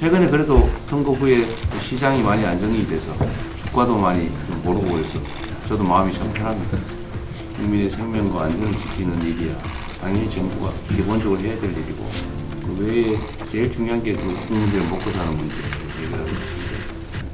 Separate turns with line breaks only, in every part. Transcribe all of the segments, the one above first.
최근에 그래도 선거 후에 시장이 많이 안정이 돼서 주가도 많이 좀 오르고 해서 저도 마음이 참 편합니다. 국민의 생명과 안전을 지키는 일이야 당연히 정부가 기본적으로 해야 될 일이고 그 외에 제일 중요한 게 그 국민들 먹고 사는 문제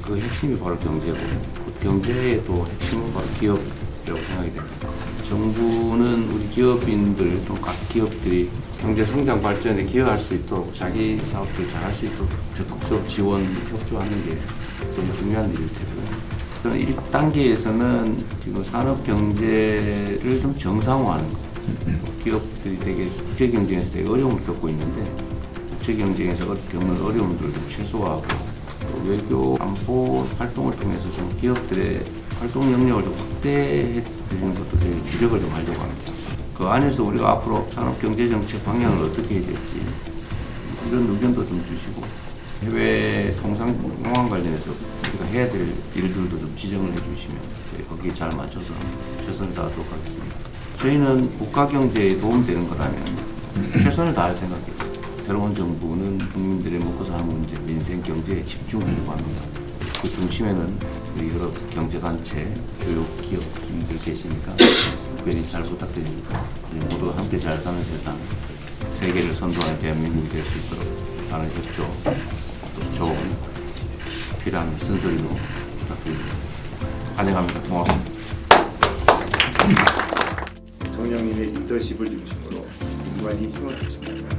그 핵심이 바로 경제고 그 경제의 또 핵심은 바로 기업이라고 생각이 됩니다. 정부는 우리 기업인들 또 각 기업들이 경제 성장 발전에 기여할 수 있도록 자기 사업들 잘할 수 있도록 적극적으로 지원, 협조하는 게좀 중요한 일일 테고요. 저는 1단계에서는 지금 산업 경제를 좀 정상화하는 거. 기업들이 되게 국제 경쟁에서 되게 어려움을 겪고 있는데 국제 경쟁에서 어- 겪는 어려움들을 좀 최소화하고 또 외교 안보 활동을 통해서 좀 기업들의 활동 영역을 좀 확대해 드리는 것도 되게 주력을 좀 하려고 합니다. 그 안에서 우리가 앞으로 산업 경제 정책 방향을 어떻게 해야 될지 이런 의견도 좀 주시고 해외 통상 상황 관련해서 우리가 해야 될 일들도 좀 지정을 해주시면 거기에 잘 맞춰서 최선을 다하도록 하겠습니다. 저희는 국가 경제에 도움되는 거라면 최선을 다할 생각이에요. 새로운 정부는 국민들의 사는 문제, 민생 경제에 집중하려고 합니다. 그 중심에는 우리 여러 경제단체, 교육 기업 분들 계시니까 특별히 잘 부탁드립니다. 우리 모두 함께 잘 사는 세상, 세계를 선도하는 대한민국이 될 수 있도록 많은 협조, 또 좋은 필요한 쓴소리로 부탁드립니다. 환영합니다. 고맙습니다.
대통령님의 리더십을 중심으로 민관이 힘을 합쳐